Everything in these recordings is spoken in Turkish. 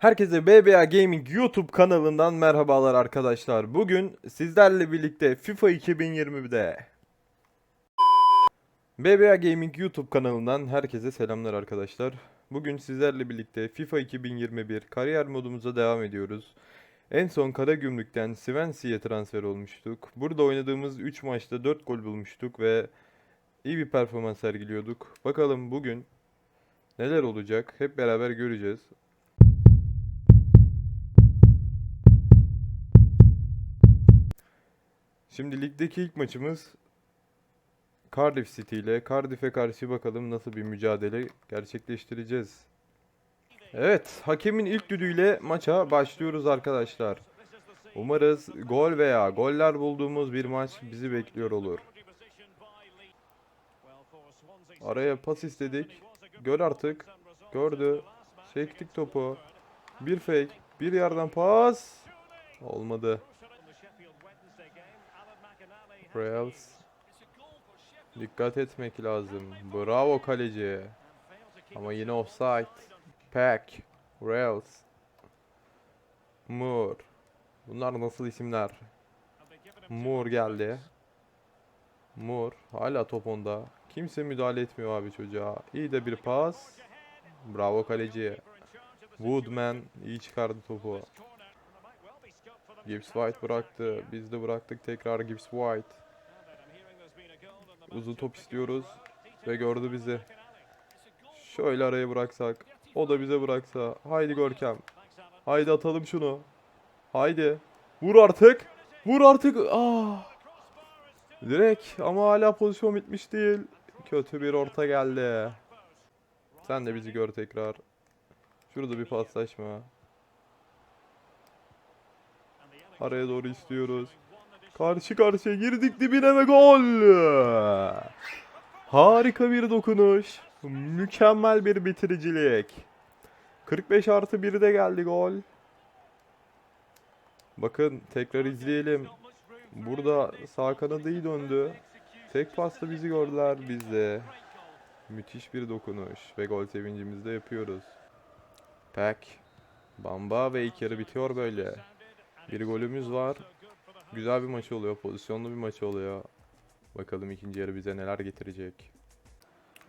Herkese BBA Gaming YouTube kanalından merhabalar arkadaşlar. Bugün sizlerle birlikte FIFA 2020'de BBA Gaming YouTube kanalından herkese selamlar arkadaşlar. Bugün sizlerle birlikte FIFA 2021 kariyer modumuza devam ediyoruz. En son Karagümrük'ten Swansea'ye transfer olmuştuk. Burada oynadığımız 3 maçta 4 gol bulmuştuk ve iyi bir performans sergiliyorduk. Bakalım bugün neler olacak hep beraber göreceğiz. Şimdi ligdeki ilk maçımız Cardiff City ile Cardiff'e karşı bakalım nasıl bir mücadele gerçekleştireceğiz. Evet, hakemin ilk düdüğüyle maça başlıyoruz arkadaşlar. Umarız gol veya goller bulduğumuz bir maç bizi bekliyor olur. Araya pas istedik. Gör artık. Gördü. Çektik topu. Bir fake. Bir yerden pas. Olmadı. Reals. Dikkat etmek lazım. Bravo kaleci. Ama yine offside. Pack. Reals. Moore. Bunlar nasıl isimler? Moore geldi. Moore. Hala top onda. Kimse müdahale etmiyor abi çocuğa. İyi de bir pas. Bravo kaleci. Woodman iyi çıkardı topu. Gibbs White bıraktı. Biz de bıraktık tekrar Gibbs White. Uzun top istiyoruz. Ve gördü bizi. Şöyle araya bıraksak. O da bize bıraksa. Haydi Görkem. Haydi atalım şunu. Haydi. Vur artık. Vur artık. Ah. Direkt ama hala pozisyon bitmiş değil. Kötü bir orta geldi. Sen de bizi gör tekrar. Şurada bir paslaşma. Araya doğru istiyoruz. Karşı karşıya girdik dibine ve gol. Harika bir dokunuş. Mükemmel bir bitiricilik. 45 artı 1'de geldi gol. Bakın tekrar izleyelim. Burada sağ kanadı iyi döndü. Tek pasta bizi gördüler biz de. Müthiş bir dokunuş ve gol sevincimizi de yapıyoruz. Pack. Bamba ve ilk yarı bitiyor böyle. Bir golümüz var. Güzel bir maç oluyor. Pozisyonlu bir maç oluyor. Bakalım ikinci yarı bize neler getirecek.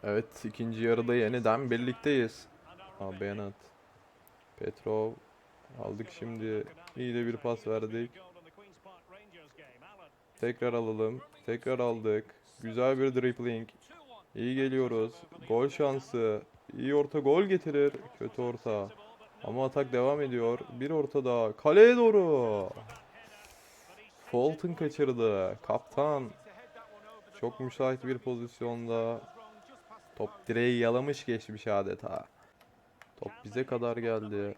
Evet ikinci yarıda yeniden birlikteyiz. Aa, Beyanat. Petrov. Aldık şimdi. İyi de bir pas verdik. Tekrar alalım. Tekrar aldık. Güzel bir dribbling. İyi geliyoruz. Gol şansı. İyi orta gol getirir. Kötü orta. Ama atak devam ediyor. Bir orta daha. Kaleye doğru. Fulton kaçırdı. Kaptan. Çok müsait bir pozisyonda. Top direği yalamış geçmiş adeta. Top bize kadar geldi.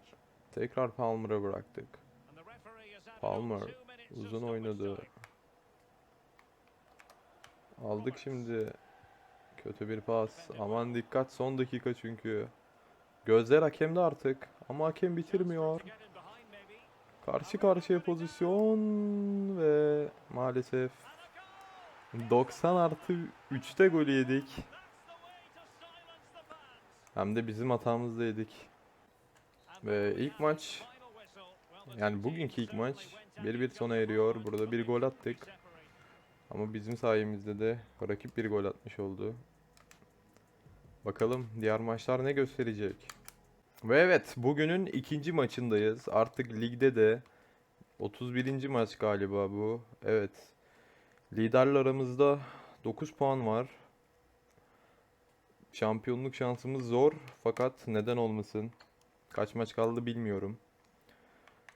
Tekrar Palmer'a bıraktık. Palmer uzun oynadı. Aldık şimdi. Kötü bir pas. Aman dikkat son dakika çünkü. Gözler hakemde artık. Ama hakem bitirmiyor. Karşı karşıya pozisyon ve maalesef 90 artı 3'te golü yedik. Hem de bizim hatamızda yedik. Ve ilk maç yani bugünkü ilk maç 1-1 sona eriyor. Burada bir gol attık. Ama bizim sayemizde de rakip bir gol atmış oldu. Bakalım diğer maçlar ne gösterecek. Ve evet bugünün ikinci maçındayız. Artık ligde de 31. maç galiba bu. Evet. Liderle aramızda 9 puan var. Şampiyonluk şansımız zor fakat neden olmasın. Kaç maç kaldı bilmiyorum.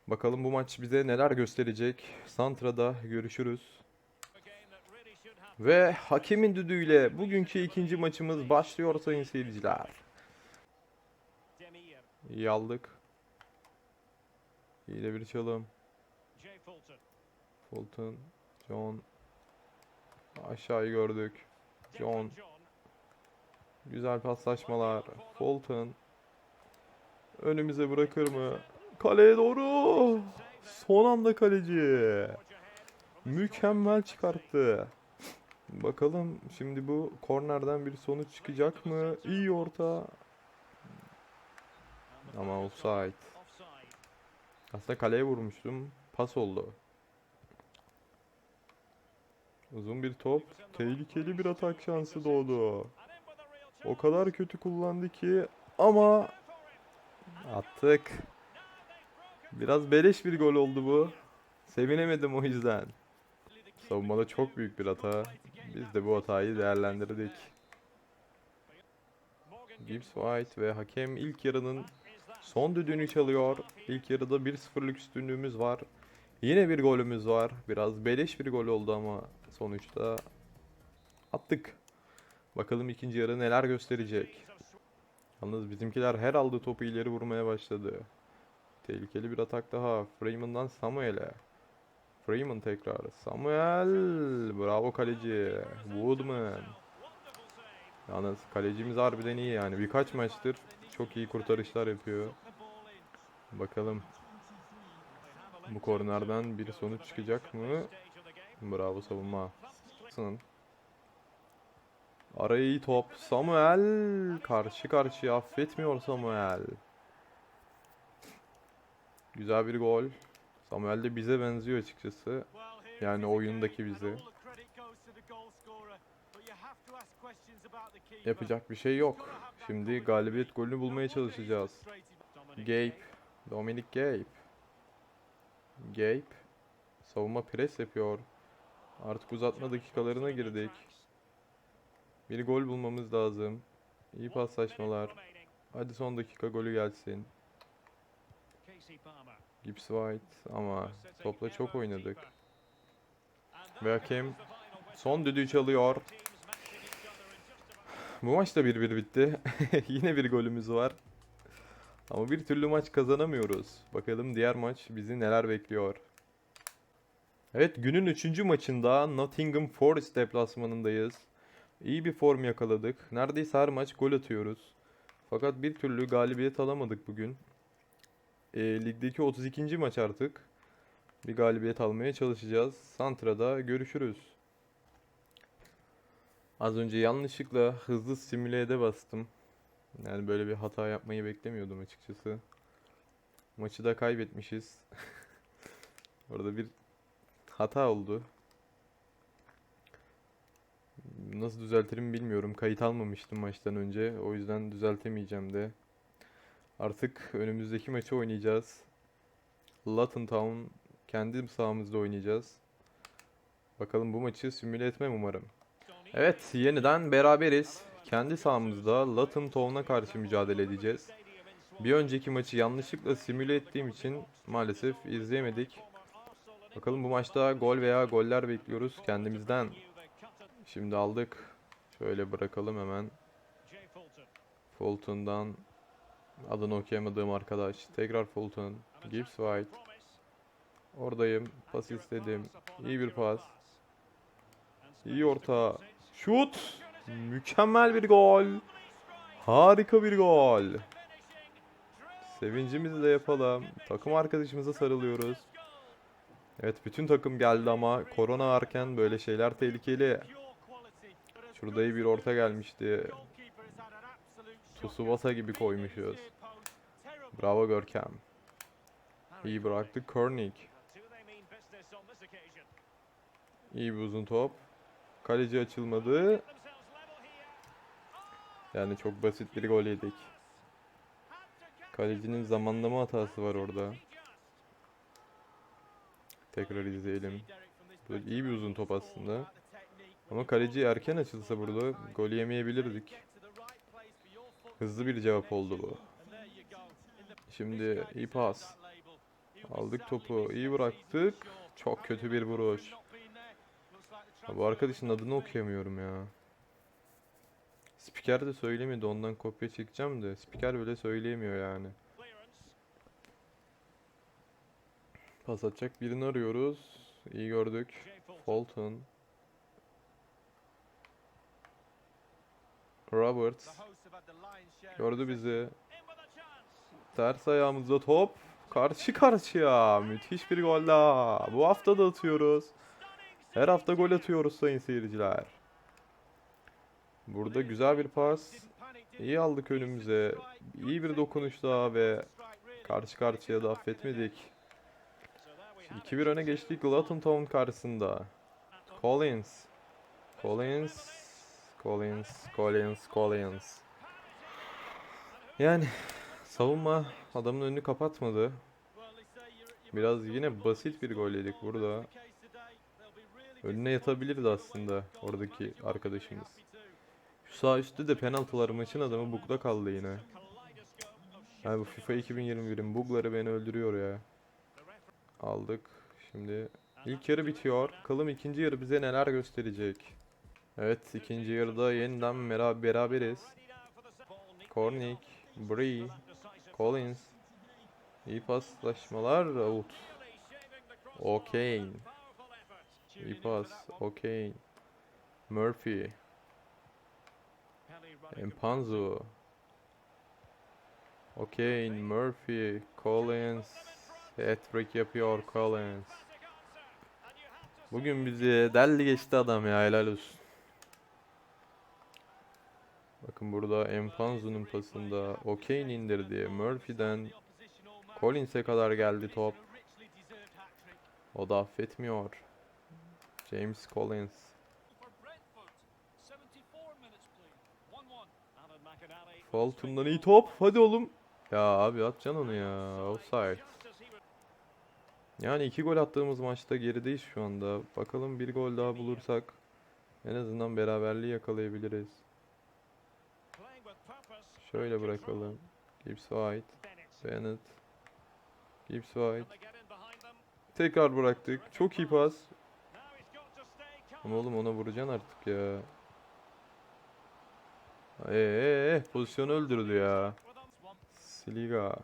Bakalım bu maç bize neler gösterecek. Santra'da görüşürüz. Ve hakemin düdüğüyle bugünkü ikinci maçımız başlıyor sayın seyirciler. İyi aldık. İyi de bir çalım. Fulton, John. Aşağıyı gördük. John. Güzel paslaşmalar. Fulton. Önümüze bırakır mı? Kaleye doğru. Son anda kaleci. Mükemmel çıkarttı. Bakalım şimdi bu kornerden bir sonuç çıkacak mı? İyi orta. Ama offside. Aslında kaleye vurmuştum. Pas oldu. Uzun bir top. Tehlikeli bir atak şansı doğdu. O kadar kötü kullandı ki ama attık. Biraz beleş bir gol oldu bu. Sevinemedim o yüzden. Savunmada çok büyük bir hata. Biz de bu hatayı değerlendirdik. Gibbs White ve hakem ilk yarının son düdüğünü çalıyor. İlk yarıda 1-0'lık üstünlüğümüz var. Yine bir golümüz var. Biraz beleş bir gol oldu ama sonuçta attık. Bakalım ikinci yarı neler gösterecek. Yalnız bizimkiler her aldığı topu ileri vurmaya başladı. Tehlikeli bir atak daha. Freeman'dan Samuel'e. Freeman tekrar. Samuel. Bravo kaleci. Woodman. Yalnız kalecimiz harbiden iyi yani. Birkaç maçtır çok iyi kurtarışlar yapıyor. Bakalım. Bu kornerden bir sonuç çıkacak mı? Bravo savunma. Araya iyi top. Samuel. Karşı karşıya affetmiyor Samuel. Güzel bir gol. Samuel de bize benziyor açıkçası. Yani oyundaki bize. Yapacak bir şey yok. Şimdi galibiyet golünü bulmaya çalışacağız. Gabe. Dominic Gabe. Gabe. Savunma pres yapıyor. Artık uzatma dakikalarına girdik. Bir gol bulmamız lazım. İyi paslaşmalar. Hadi son dakika golü gelsin. Gibbs White ama topla çok oynadık. Ve hakem son düdüğü çalıyor. Bu maç da 1-1 bitti. Yine bir golümüz var. Ama bir türlü maç kazanamıyoruz. Bakalım diğer maç bizi neler bekliyor. Evet günün 3. maçında Nottingham Forest deplasmanındayız. İyi bir form yakaladık. Neredeyse her maç gol atıyoruz. Fakat bir türlü galibiyet alamadık bugün. E, ligdeki 32. maç artık. Bir galibiyet almaya çalışacağız. Santra'da görüşürüz. Az önce yanlışlıkla hızlı simüle'de bastım. Yani böyle bir hata yapmayı beklemiyordum açıkçası. Maçı da kaybetmişiz. Orada bir hata oldu. Nasıl düzeltirim bilmiyorum. Kayıt almamıştım maçtan önce. O yüzden düzeltemeyeceğim de. Artık önümüzdeki maçı oynayacağız. Luton Town kendi sahamızda oynayacağız. Bakalım bu maçı simüle etmem umarım. Evet, yeniden beraberiz. Kendi sahamızda Luton Town'a karşı mücadele edeceğiz. Bir önceki maçı yanlışlıkla simüle ettiğim için maalesef izleyemedik. Bakalım bu maçta gol veya goller bekliyoruz kendimizden. Şimdi aldık. Şöyle bırakalım hemen. Fulton'dan adını okuyamadığım arkadaş. Tekrar Fulton. Gibbs White. Oradayım. Pas istedim. İyi bir pas. İyi orta. Şut. Mükemmel bir gol. Harika bir gol. Sevincimizi de yapalım. Takım arkadaşımıza sarılıyoruz. Evet bütün takım geldi ama korona varken böyle şeyler tehlikeli. Şurada iyi bir orta gelmişti. Tsubasa gibi koymuşuz. Bravo Görkem. İyi bıraktı Kornik. İyi bir uzun top. Kaleci açılmadı. Yani çok basit bir gol yedik. Kalecinin zamanlama hatası var orada. Tekrar izleyelim. Bu iyi bir uzun top aslında. Ama kaleci erken açılsa burada gol yemeyebilirdik. Hızlı bir cevap oldu bu. Şimdi iyi pas. Aldık topu. iyi bıraktık. Çok kötü bir vuruş. Ya bu arkadaşın adını okuyamıyorum ya. Spiker de söylemedi ondan kopya çekeceğim de spiker bile söyleyemiyor yani. Pas atacak birini arıyoruz. İyi gördük. Fulton. Roberts. Gördü bizi. Ters ayağımızda top. Karşı karşıya. Müthiş bir gol daha. Bu hafta da atıyoruz. Her hafta gol atıyoruz sayın seyirciler. Burada güzel bir pas. İyi aldık önümüze. İyi bir dokunuş daha ve karşı karşıya da affetmedik. 2-1 öne geçtik Luton Town karşısında. Collins. Collins. Collins. Collins. Collins. Yani savunma adamın önünü kapatmadı. Biraz yine basit bir gol yedik burada. Önüne yatabilirdi aslında oradaki arkadaşımız. Şu sağ üstte de penaltılar maçın adamı bugda kaldı yine. Yani bu FIFA 2021'in bugları beni öldürüyor ya. Aldık. Şimdi ilk yarı bitiyor. Bakalım ikinci yarı bize neler gösterecek. Evet ikinci yarıda yeniden beraberiz. Kornik, Bree, Collins. İyi paslaşmalar. Out. Okey. İyi pas. Okey. Murphy. Empanzu. Okey. Murphy. Collins. Hat-trick yapıyor Collins. Bugün bizi delli geçti adam ya helal olsun. Bakın burada Empanzu'nun pasında Okey'in indirdi. Murphy'den Collins'e kadar geldi top. O da affetmiyor. James Collins. Fulton'dan iyi top. Hadi oğlum. Ya abi atacaksın onu ya. Offside. Yani iki gol attığımız maçta gerideyiz şu anda. Bakalım bir gol daha bulursak en azından beraberliği yakalayabiliriz. Şöyle bırakalım. Gibbs White. Bennett. Gibbs White. Tekrar bıraktık. Çok iyi pas. Ama oğlum ona vuracaksın artık ya. Eee ee, pozisyonu öldürdü ya. Siliga.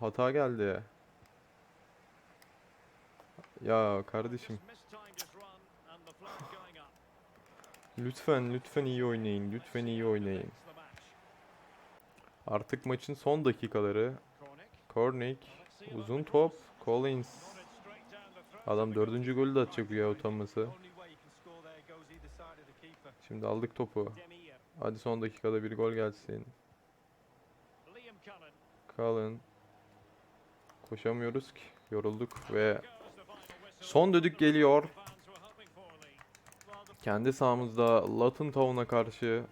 Hata geldi. Ya kardeşim lütfen lütfen iyi oynayın. Lütfen iyi oynayın. Artık maçın son dakikaları. Kornik. Uzun top. Collins. Adam dördüncü golü de atacak ya utanması. Şimdi aldık topu. Hadi son dakikada bir gol gelsin. Cullen. Koşamıyoruz ki. Yorulduk ve son düdük geliyor. Kendi sahamızda Luton Town'a karşı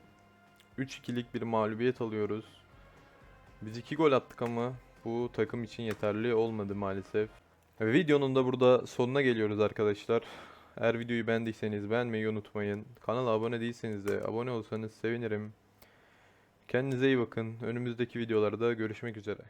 3-2'lik bir mağlubiyet alıyoruz. Biz 2 gol attık ama bu takım için yeterli olmadı maalesef. Videonun da burada sonuna geliyoruz arkadaşlar. Eğer videoyu beğendiyseniz beğenmeyi unutmayın. Kanala abone değilseniz de abone olsanız sevinirim. Kendinize iyi bakın. Önümüzdeki videolarda görüşmek üzere.